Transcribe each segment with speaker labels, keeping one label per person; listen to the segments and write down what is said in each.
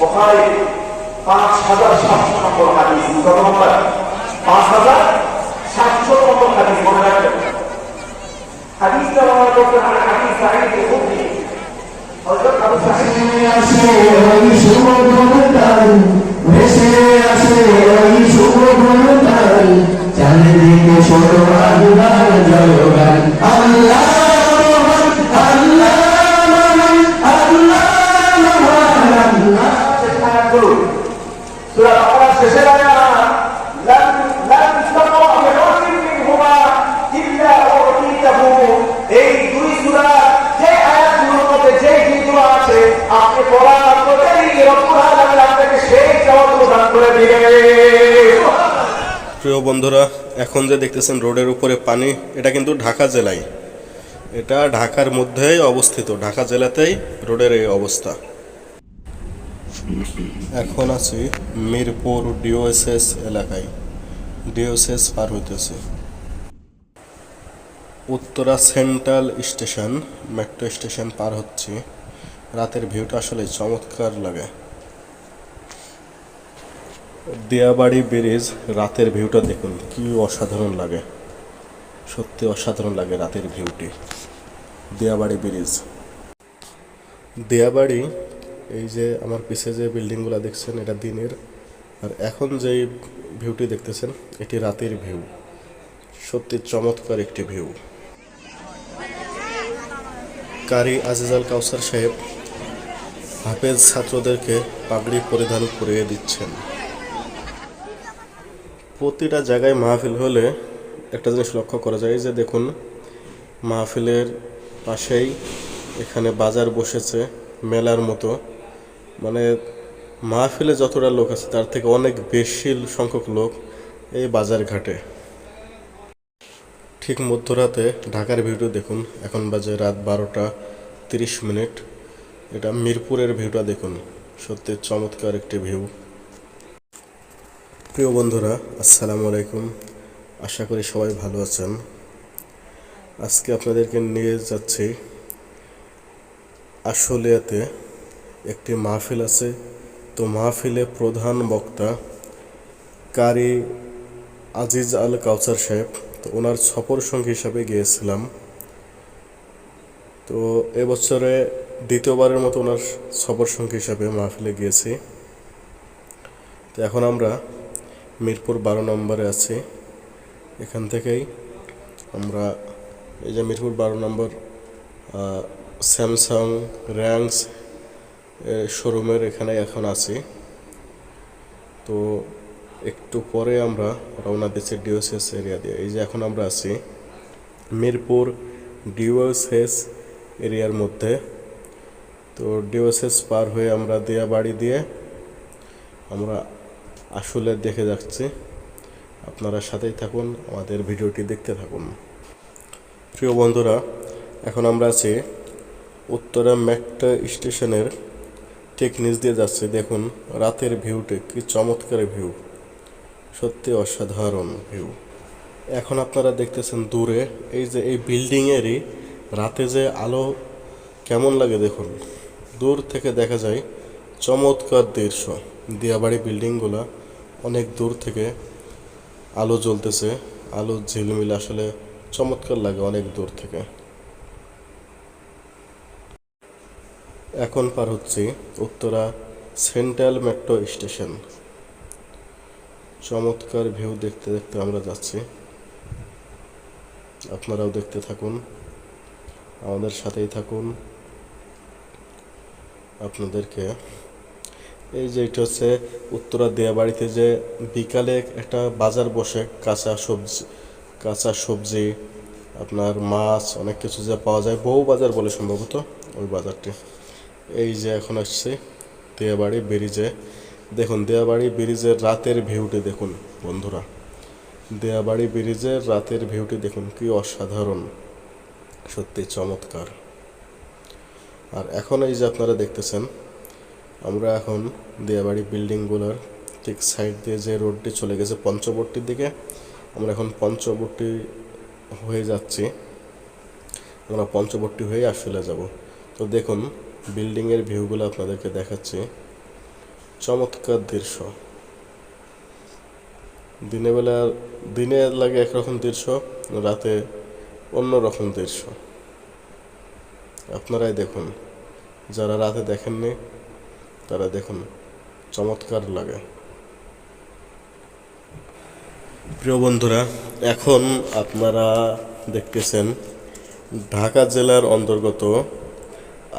Speaker 1: বোখারি পাঁচ হাজার সাতশো নম্বর হাদিস কত নম্বর পাঁচ হাজার সাতশো নম্বর হাদিস, মনে রাখবেন। হাদিসটা বর্ণনা করতেন আর হাদিস সাহিদ খুবই হযরত আবু সাহিদ
Speaker 2: ভেসে আসে, ওই শুভ ঘনতাল ভেসে আসে, ওই শুভ ঘনতাল চারিদিকে ছোট আল্লাহর আল্লাহ
Speaker 3: বন্ধুরা, এখন যে দেখতেছেন রোডের উপরে পানি, এটা কিন্তু ঢাকা জেলায়। এটা ঢাকার মধ্যেই অবস্থিত, ঢাকা জেলাতেই রোডের এই অবস্থা। এখন আছি মিরপুর ডিওএসএস এলাকায়। ডিওএসএস পার হইতেছে। Uttara central station, metro station পার হচ্ছে। রাতের ভিউটা আসলে চমৎকার লাগে। দিয়াবাড়ি ব্রিজ রাতের ভিউটা দেখুন, কি অসাধারণ লাগে। সত্যি অসাধারণ লাগে রাতের ভিউটি। দেয়াবাড়ি ব্রিজ। দেয়াবাড়ি এই যে আমার পিছে যে বিল্ডিংগুলো দেখছেন, এটা দিনের। আর এখন যেই ভিউটি দেখতেছেন, এটি রাতের ভিউ। সত্যি চমৎকার একটি ভিউ। কারি আজিজাল কাউসার সাহেব হাফেজ ছাত্রদেরকে পাগড়ি পরিধান করিয়ে দিচ্ছেন। প্রতিটা জায়গায় মাহফিল হলে একটা জিনিস লক্ষ্য করা যায় যে দেখুন, মাহফিলের পাশেই এখানে বাজার বসেছে মেলার মতো। মানে মাহফিলে যতটা লোক আছে তার থেকে অনেক বেশি সংখ্যক লোক এই বাজার ঘাটে। ঠিক মধ্যরাতে ঢাকার ভিউটা দেখুন, এখন বাজে রাত বারোটা তিরিশ মিনিট। এটা মিরপুরের ভিউটা দেখুন, সত্যি চমৎকার একটি ভিউ। প্রিয় বন্ধুরা, আসসালামু আলাইকুম। আশা করি সবাই ভালো আছেন। আজকে আপনাদেরকে নিয়ে যাচ্ছি আশুলিয়াতে একটি মাহফিল আছে। তো মাহফিলে প্রধান বক্তা কারি আজিজ আল কাউসার সাহেব। তো ওনার সফর সঙ্গী হিসাবে গিয়েছিলাম। তো এবছরে দ্বিতীয়বারের মতো ওনার সফর সঙ্গী হিসাবে মাহফিলে গিয়েছি। তো এখন আমরা মিরপুর বারো নম্বরে আছি। এখান থেকেই আমরা এই যে মিরপুর বারো নম্বর স্যামসাং র্যাংস শোরুমের এখানে এখন আছি। তো একটু পরে আমরা রওনা দিচ্ছি ডিওসিএস এরিয়া দিয়ে। এই যে এখন আমরা আছি মিরপুর ডিওসিএস এরিয়ার মধ্যে। তো ডিওসিএস পার হয়ে আমরা দেয়া বাড়ি দিয়ে আমরা আসলে দেখে যাচ্ছি। আপনারা সাথেই থাকুন, আমাদের ভিডিওটি দেখতে থাকুন। প্রিয় বন্ধুরা, এখন আমরা আছি উত্তরা মেট্রো স্টেশনের ঠিক নিচ দিয়ে যাচ্ছি। দেখুন, রাতের ভিউটি কি চমৎকার ভিউ। সত্যি অসাধারণ ভিউ। এখন আপনারা দেখতেছেন দূরে, এই যে এই বিল্ডিংয়েরই রাতে যে আলো কেমন লাগে দেখুন। দূর থেকে দেখা যায় চমৎকার দৃশ্য। দিয়াবাড়ি বিল্ডিংগুলা অনেক দূর থেকে আলো জ্বলতেছে। আলো ঝিলমিল আসলে চমৎকার লাগে অনেক দূর থেকে। এখন পার হচ্ছি উত্তরা সেন্ট্রাল মেট্রো স্টেশন। চমৎকার ভিউ দেখতে দেখতে আমরা যাচ্ছি। আপনারাও দেখতে থাকুন, আমাদের সাথেই থাকুন। আপনাদেরকে এই যে এটা হচ্ছে উত্তরা দেয়াবাড়িতে যে বিকালে একটা বাজার বসে, কাঁচা সবজি কাঁচা সবজি, আপনার মাছ, অনেক কিছু যে পাওয়া যায়। বহু বাজার বলে সম্ভবত ওই বাজারটি। এই যে এখন আসছে দেয়াবাড়ি ব্রিজে। দেখুন দেয়াবাড়ি ব্রিজের রাতের ভিউটি দেখুন, বন্ধুরা। দেয়াবাড়ি ব্রিজের রাতের ভিউটি দেখুন, কি অসাধারণ। সত্যি চমৎকার। আর এখন এই যে আপনারা দেখতেছেন আমরা এখন দিয়াবাড়ি বিল্ডিংগুলোর ঠিক সাইড দিয়ে যে রোডটি চলে গেছে পঞ্চবর্তীর দিকে, আমরা এখন পঞ্চবর্তী হয়ে যাচ্ছি। আমরা পঞ্চবর্তী হয়ে আসলে যাব। তো দেখুন, বিল্ডিংয়ের ভিউগুলো আপনাদেরকে দেখাচ্ছি। চমৎকার দৃশ্য। দিনের বেলা দিনে লাগে একরকম দৃশ্য, রাতে অন্য রকম দৃশ্য। আপনারাই দেখুন। যারা রাতে দেখেননি তারা দেখুন চমৎকার লাগে। প্রিয় বন্ধুরা, এখন আপনারা দেখতেছেন ঢাকা জেলার অন্তর্গত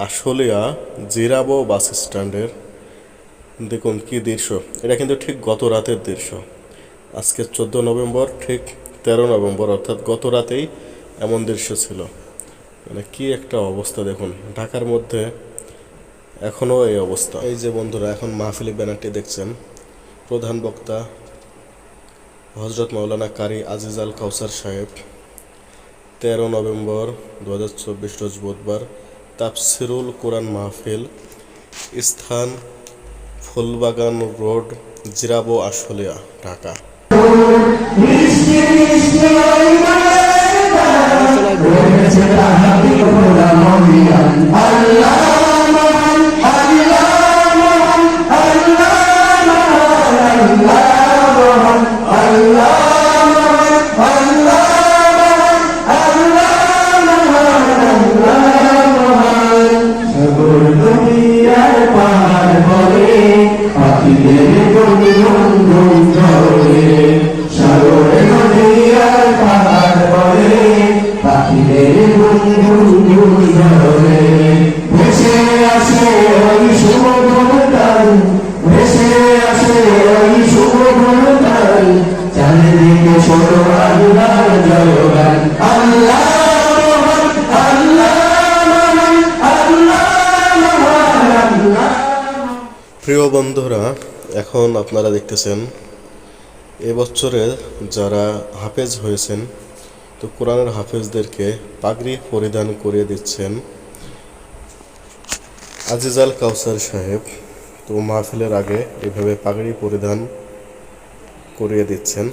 Speaker 3: আশুলিয়া জিরাবো বাস স্ট্যান্ডের দেখুন কি দৃশ্য। এটা কিন্তু ঠিক গত রাতের দৃশ্য। আজকে চোদ্দ নভেম্বর, ঠিক তেরো নভেম্বর, অর্থাৎ গত রাতেই এমন দৃশ্য ছিল। মানে কি একটা অবস্থা দেখুন। ঢাকার মধ্যে এখনও এই অবস্থা। এই যে বন্ধুরা এখন মাহফিলি ব্যানারটি দেখছেন। প্রধান বক্তা হজরত মৌলানা কারি আজিজ আল কাউসার সাহেব। তেরো নভেম্বর দু হাজার চব্বিশ রোজ বুধবার তাফসিরুল কোরআন মাহফিল স্থান ফুলবাগান রোড জিরাবো আশুলিয়া ঢাকা। বন্ধুরা, এখন আপনারা দেখতেছেন এবছরে যারা হাফেজ হয়েছেন, তো কোরআনের হাফেজদেরকে পাগড়ি পরিধান করিয়ে দিচ্ছেন আজিজাল কাউসার সাহেব। তো মাহফিলের আগে এভাবে পাগড়ি পরিধান করিয়ে দিচ্ছেন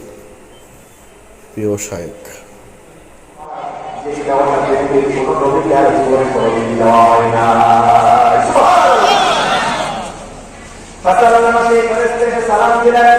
Speaker 3: প্রিয় শায়েক
Speaker 1: জীবনে কোনোদিন দেওয়া হয় না ফাসালামা সেই ফেরেশতাকে সালাম দিলেন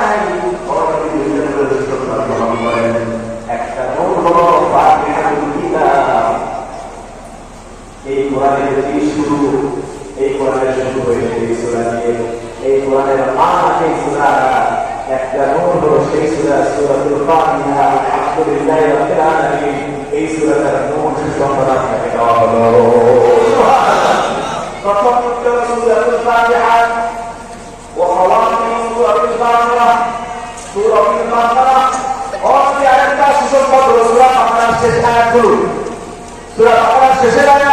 Speaker 1: brasileiro. Ei, fulano, era para quem fizerá. É que a nome do nosso ex da sua, do Fábio, a sua ideia, Surah Al-Fatihah Surah Al-Fatihah Surah Al-Fatihah Surah Surah Al-Fatihah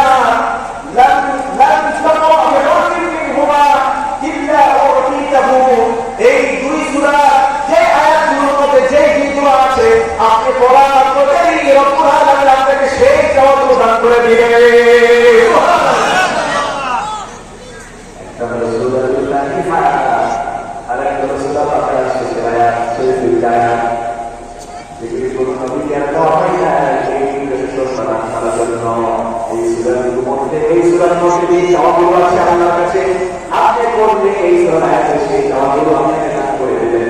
Speaker 1: সূরার মধ্যে যে চাওয়াগুলো আছে আল্লাহর কাছে। আপনি করলে এই সেই আপনাকে দান করে দেবেন।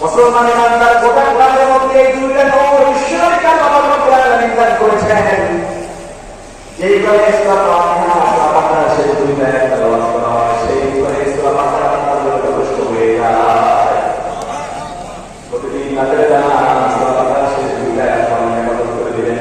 Speaker 1: মুসলমান ইমানদার গোটা কোরআনের এই দুইটা নবর ঈশ্বরের করেছেন। যেই কলেজ সূরা বাকারা সেই একটা তেলাওয়াত করা হয় সেই করে সূরা বাকারা আপনার জন্য যথেষ্ট হয়ে যায় প্রতিদিন রাতের বেলা সূরা বাকারা সেই দুইটা একটা ইবাদত করে দিবেন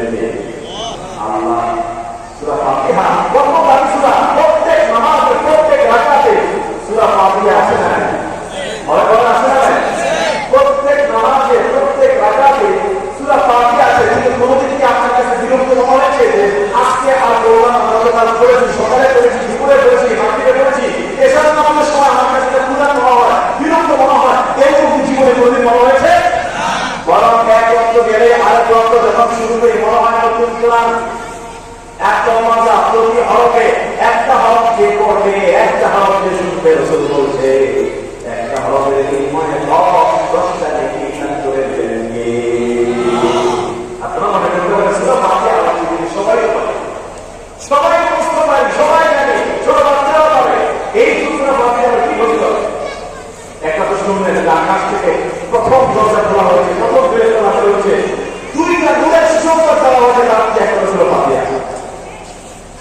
Speaker 4: শব্দ যখন শুরু করি মনে হয় নতুন কোরআন একটা মাজা প্রতি হরফে একটা হরফ যে পড়বে একটা হরফ যে শুনবে রসুল বলছে একটা হরফের বিনিময়ে দশ দশটা নেকি ইমান করে দেবেনগে আপনারা মনে করতে পারেন সুরা ফাতিহা আল্লাহ যদি সবাই পারে সবাই বুঝতে পারে সবাই জানে ছোট বাচ্চারাও পারে এই সূত্র ফাতিহা কি বলতে হবে একটা তো শুনলেন যে আকাশ থেকে প্রথম দরজা খোলা হয়েছে, প্রথম বের খোলা হয়েছে দুইটা দূরের সুসংবাদ দেওয়া হয়েছে, তার মধ্যে একটা ছিল পাতিয়া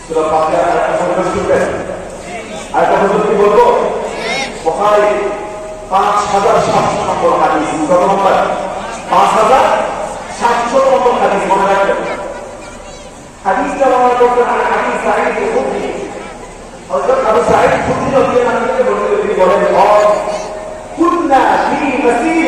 Speaker 4: ছিল পাতিয়া আর একটা সংবাদ শুনবেন আর একটা হুজুর কি বলব? বোখারি, পাঁচ হাজার সাতশো নম্বর হাদিস। কত নম্বর? পাঁচ হাজার সাতশো নম্বর হাদিস, মনে রাখবেন। হাদিসটা মনে করতে হবে হাদিস সাহিদ খুবই হযরত আবু আনহু বলতে তিনি বলেন, "অ, কুন্না ফি মাসির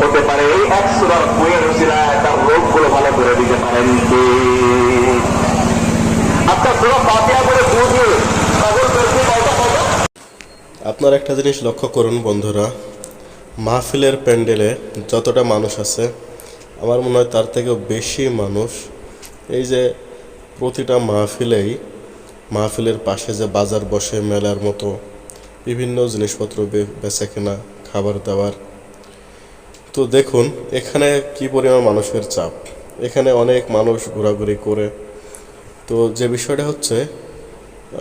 Speaker 1: হতে পারে। এই এক সুরার ফুয়ের উচিরা তার রোগগুলো ভালো করে দিতে পারেন কি? আচ্ছা সুরা কয়টা কয়টা
Speaker 3: আপনার একটা জিনিস লক্ষ্য করুন, বন্ধুরা। মাহফিলের প্যান্ডেলে যতটা মানুষ আছে, আমার মনে হয় তার থেকেও বেশি মানুষ এই যে প্রতিটা মাহফিলেই মাহফিলের পাশে যে বাজার বসে, মেলার মতো বিভিন্ন জিনিসপত্র বেচা কেনা, খাবার দাবার তো দেখুন, এখানে কি পরিমাণ মানুষের চাপ? এখানে অনেক মানুষ ঘোরাঘুরি করে। তো যে বিষয়টা হচ্ছে,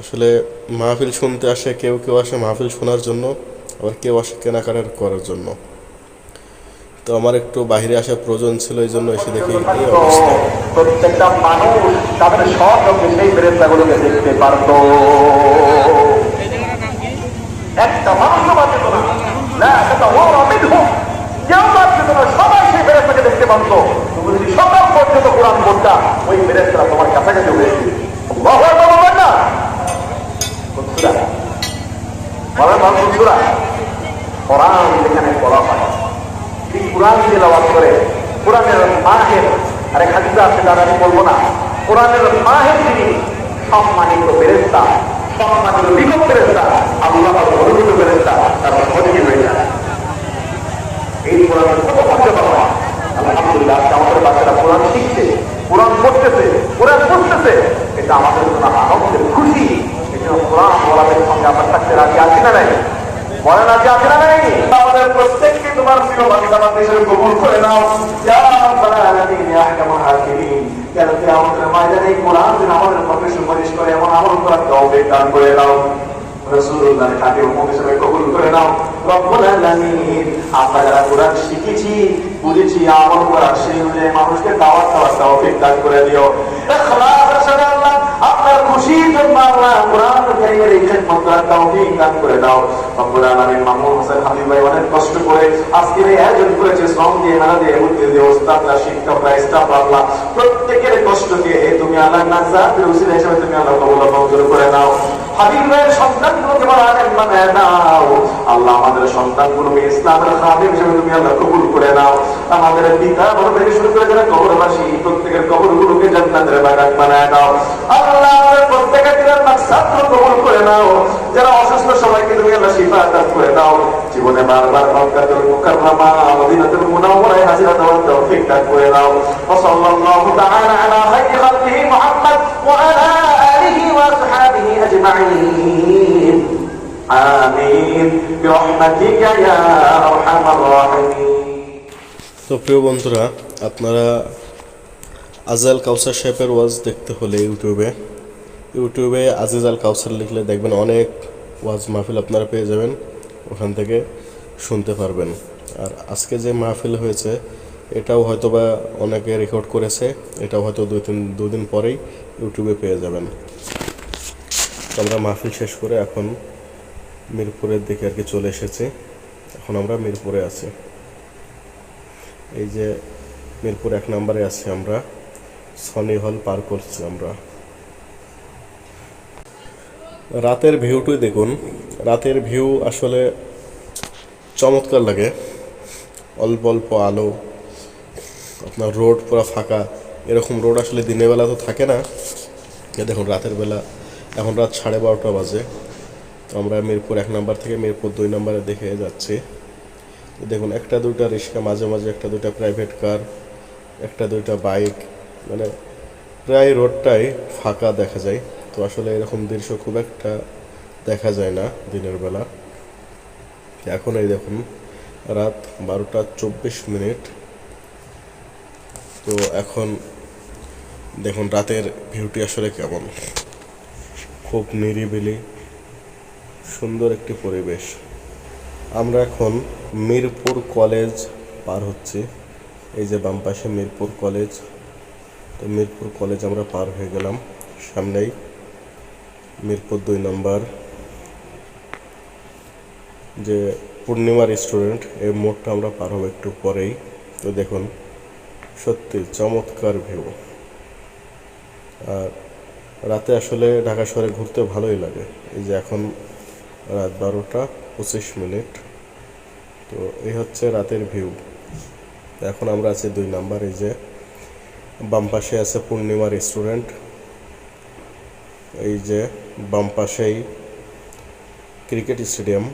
Speaker 3: আসলে মাহফিল শুনতে আসে, কেউ কেউ আসে মাহফিল শোনার জন্য, আবার কেউ আসে কেনাকাটা করার জন্য। তো আমার একটু বাইরে আসার প্রয়োজন ছিল, এই জন্য এসে দেখি
Speaker 1: প্রত্যেকটা মানুষ দেখতে কেউ বাঁচিত না, সবাই সেই ফেরেস্তাকে দেখতে পারত তুমি যদি সকাল পর্যন্ত কোরআন বলতা ওই ফেরেস্তারা তোমার কাছাকাছি হয়েছে না। কোরআন যেখানে করে। কোরআনের মাহের, আরে খাদিজা আছে, তার আমি বলব না। কোরআনের মাহের যিনি, সম্মানিত ফেরেস্তা সম্মানিত বিগত ফেরেস্তা আল্লাহ অনুভূত ফেরেস্তা তার সহযোগী হয়ে এই কোরআনের কত মর্যাদা হয় আলহামদুলিল্লাহ আমাদের বাচ্চারা কোরআন শিখছে, কোরআন পড়তেছে কোরআন পড়তেছে। এটা আমাদের জন্য আনন্দের খুশি। এই কোরআন বলাদের সঙ্গে আমরা থাকতে রাজি, আছি না নাই? কবুল করে নাও। ইয়া রাব্বাল আলামিন করে, এমন করে দাও করে নাও। দিও। অনেক কষ্ট করে আজকের আয়োজন করেছে, শ্রম দিয়ে দিয়ে, বুদ্ধি দিয়ে শিক্ষকরা স্টাফ প্রত্যেকের কষ্টকে তুমি আল্লাহ হিসেবে তুমি আল্লাহ করে নাও। তুমি আল্লাহ কবুল করে নাও। আমাদের পিতা বড় শুরু করে যারা প্রত্যেকের কবরগুলোকে জান্নাতের বাগান বানায় নাও। আল্লাহ আমাদের প্রত্যেকের দিনের করে নাও। যারা অসুস্থ, সবাইকে তুমি আল্লাহ শিফা করে দাও জীবনে বারবার মক্কাতুল মুকাররমা, মদিনাতুল মুনাওয়ারায় হাজিরা দেওয়ার তৌফিক দান করে দাও ওয়া সাল্লাল্লাহু তাআলা আলা খায়রি খালকিহি মুহাম্মদ ওয়া আলা আলিহি ওয়া আসহাবিহি আজমাইন। আমিন। বিরহমাতিকা ইয়া আরহামার রাহিমিন।
Speaker 3: তো প্রিয় বন্ধুরা, আপনারা আজাল কাউসার সাহেবের ওয়াজ দেখতে হলে ইউটিউবে ইউটিউবে আজিজ আল কাউসার লিখলে দেখবেন অনেক ওয়াজ মাহফিল আপনারা পেয়ে যাবেন। ওখান থেকে শুনতে পারবেন। আর আজকে যে মাহফিল হয়েছে, এটাও হয়তো বা অনেকে রেকর্ড করেছে, এটাও হয়তো দুই তিন, দুদিন পরেই ইউটিউবে পেয়ে যাবেন। আমরা মাহফিল শেষ করে এখন মিরপুরের দিকে আর কি চলে এসেছি। এখন আমরা মিরপুরে আছি। এই যে মিরপুর এক নম্বরে আছি আমরা, সনি হল পার করছি আমরা। রাতের ভিউটাই দেখুন। রাতের ভিউ আসলে চমৎকার লাগে। অল্প অল্প আলো, আপনার রোড পুরো ফাঁকা, এরকম রোড আসলে দিনের বেলা তো থাকে না। দেখুন, রাতের বেলা, এখন রাত সাড়ে বারোটা বাজে। তো আমরা মিরপুর এক নাম্বার থেকে মিরপুর দুই নম্বরে দেখে যাচ্ছি। দেখুন, একটা দুইটা রিক্সা, মাঝে মাঝে একটা দুইটা প্রাইভেট কার একটা দুইটা বাইক মানে প্রায় রোডটাই ফাঁকা দেখা যায়। তো আসলে এরকম দৃশ্য খুব একটা দেখা যায় না দিনের বেলা। এখন এই দেখুন, রাত বারোটা চব্বিশ মিনিট। তো এখন দেখুন, রাতের ভিউটি আসলে কেমন? খুব নিরিবিলি, সুন্দর একটি পরিবেশ। আমরা এখন মিরপুর কলেজ পার হচ্ছি। এই যে বাম পাশে মিরপুর কলেজ। তো মিরপুর কলেজ আমরা পার হয়ে গেলাম সামনেই। মিরপুর দুই নম্বর। যে পূর্ণিমা রেস্টুরেন্ট এই মোড়টা আমরা পার হব একটু পরেই। তো দেখুন, সত্যি চমৎকার ভিউ আর রাতে আসলে ঢাকা শহরে ঘুরতে ভালোই লাগে। এই যে এখন রাত বারোটা পঁচিশ মিনিট। তো এই হচ্ছে রাতের ভিউ এখন আমরা আছি দুই নাম্বার, এই যে বাম পাশে আছে পূর্ণিমা রেস্টুরেন্ট এই যে বাম পাশেই ক্রিকেট স্টেডিয়াম।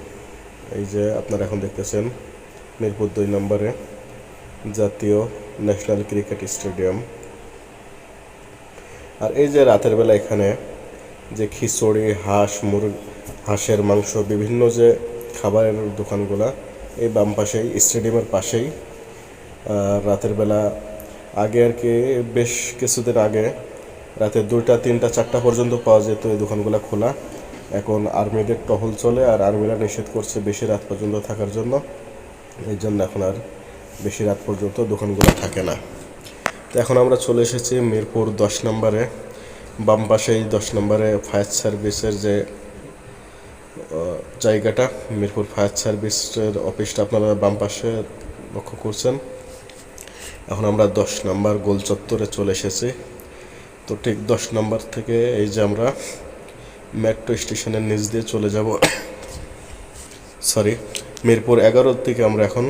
Speaker 3: এই যে আপনারা এখন দেখতেছেন মিরপুর দুই নম্বরে জাতীয় ন্যাশনাল ক্রিকেট স্টেডিয়াম। আর এই যে রাতের বেলা এখানে যে খিচুড়ি, হাঁস, মুরগ, হাঁসের মাংস, বিভিন্ন যে খাবারের দোকানগুলা, এই বাম পাশেই, স্টেডিয়ামের পাশেই রাতের বেলা আগে আর কি বেশ কিছুদিন আগে রাতে দুইটা, তিনটা, চারটা পর্যন্ত পাওয়া যেত এই দোকানগুলো খোলা। এখন আর্মিদের টহল চলে আর আর্মিরা নিষেধ করছে বেশি রাত পর্যন্ত থাকার জন্য। এই জন্য এখন আর বেশি রাত পর্যন্ত দোকানগুলো থাকে না। তো এখন আমরা চলে এসেছি মিরপুর দশ নম্বরে। বাম পাশেই দশ নম্বরে ফায়ার সার্ভিসের যে জায়গাটা, মিরপুর ফায়ার সার্ভিসের অফিসটা আপনারা বাম পাশে লক্ষ্য করছেন। এখন আমরা দশ নম্বর গোল চত্বরে চলে এসেছি। তো ঠিক দশ নম্বর থেকে এই যে আমরা মেট্রো স্টেশনের নিচ দিয়ে চলে যাব। সরি মিরপুর এগারোর দিকে আমরা এখন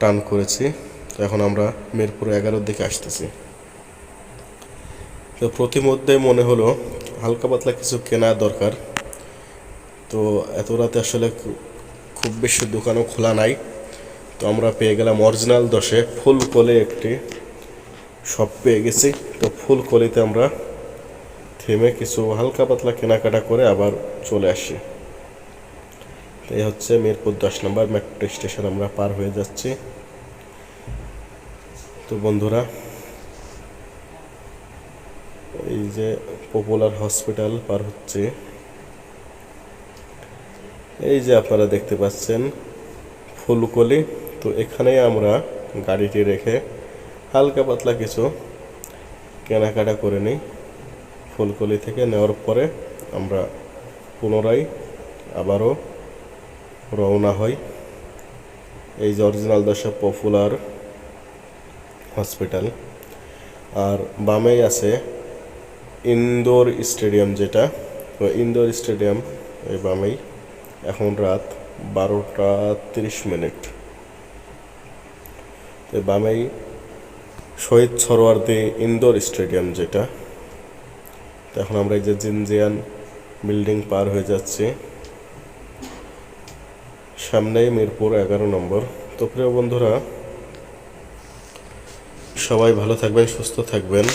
Speaker 3: টান করেছি। তো এখন আমরা মিরপুর এগারোর দিকে আসতেছি। তো প্রতিমধ্যে মনে হলো হালকা পাতলা কিছু কেনা দরকার। তো এত রাতে আসলে খুব বেশি দোকানও খোলা নাই। তো আমরা পেয়ে গেলাম অরিজিনাল দশে ফুল কলে একটি সব পেয়ে গেছি। তো ফুল কলিতে আমরা থেমে কিছু হালকা পাতলা কেনাকাটা করে আবার চলে আসি। এই হচ্ছে মিরপুর দশ নম্বর মেট্রো স্টেশন, আমরা পার হয়ে যাচ্ছি। তো বন্ধুরা, এই যে পপুলার হসপিটাল পার হচ্ছে। এই যে আপনারা দেখতে পাচ্ছেন ফুলকলি, তো এখানেই আমরা গাড়িটি রেখে হালকা পাতলা কিছু কেনাকাটা করে নিই। ফুলকলি থেকে নেওয়ার পরে আমরা পুনরায় আবারও রওনা হই এই যে অরিজিনাল দশা পপুলার হসপিটাল। আর বামেই আছে ইন্দোর স্টেডিয়াম যেটা। তো ইনডোর স্টেডিয়াম এই বামেই এখন রাত বারোটা তিরিশ মিনিট। তো বামেই শহীদ সরোয়ার্দী ইন্দোর স্টেডিয়াম যেটা। এখন আমরা এই যে জিনজিয়ান বিল্ডিং পার হয়ে যাচ্ছি। সামনেই মিরপুর এগারো নম্বর। তো প্রিয় বন্ধুরা, সবাই ভালো থাকবেন, সুস্থ থাকবেন।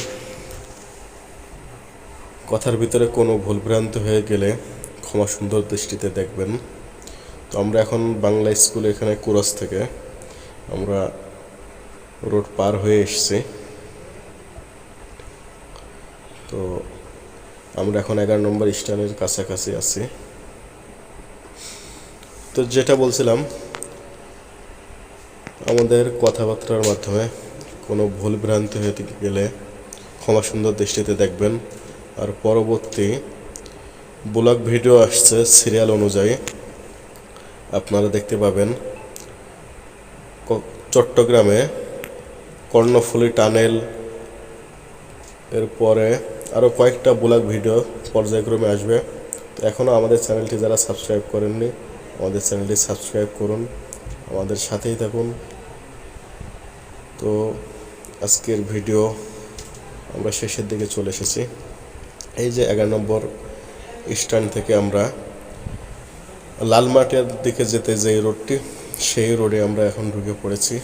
Speaker 3: কথার ভিতরে কোনো ভুলভ্রান্ত হয়ে গেলে ক্ষমা সুন্দর দৃষ্টিতে দেখবেন। তো আমরা এখন বাংলা স্কুল এখানে কুরাস থেকে আমরা রোড পার হয়ে এসেছি। তো আমরা এখন এগারো নম্বর স্ট্যান্ডের কাছাকাছি আছি। তো যেটা বলছিলাম, আমাদের কথাবার্তার মাধ্যমে কোনো ভুল ভ্রান্তি হয়ে গেলে ক্ষমা সুন্দর দৃষ্টিতে দেখবেন। আর পরবর্তী ব্লগ ভিডিও আসছে সিরিয়াল অনুযায়ী, আপনারা দেখতে পাবেন। চট্টগ্রামে কর্ণফুলি টানেল, এরপরে আরও কয়েকটা ব্লগ ভিডিও পর্যায়ক্রমে আসবে। তো এখনও আমাদের চ্যানেলটি যারা সাবস্ক্রাইব করেননি, আমাদের চ্যানেলটি সাবস্ক্রাইব করুন, আমাদের সাথেই থাকুন। তো আজকের ভিডিও আমরা শেষের দিকে চলে এসেছি। এই যে এগারো নম্বর স্ট্যান্ড থেকে আমরা লালমাটিয়ার দিকে যেতে যে রোডটি, সেই রোডে আমরা এখন ঢুকে পড়েছি।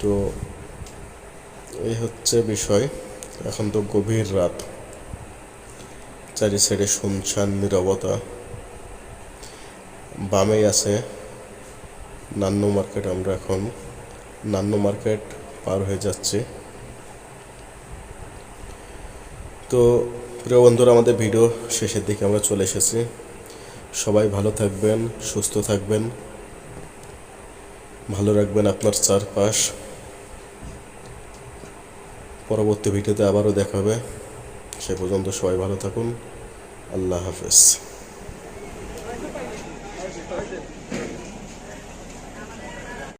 Speaker 3: তো এই হচ্ছে বিষয়। এখন তো গভীর রাত। চারি সাইডে শুনশান নীরবতা। বামেই আছে নান্নু মার্কেট। আমরা এখন নান্নু মার্কেট পার হয়ে যাচ্ছি। তো প্রিয় বন্ধুরা, আমাদের ভিডিও শেষের দিকে আমরা চলে এসেছি। সবাই ভালো থাকবেন, সুস্থ থাকবেন। ভালো রাখবেন আপনার চারপাশ। পরবর্তী ভিডিওতে আবারও দেখা হবে। সে পর্যন্ত সবাই ভালো থাকুন। আল্লাহ হাফেজ।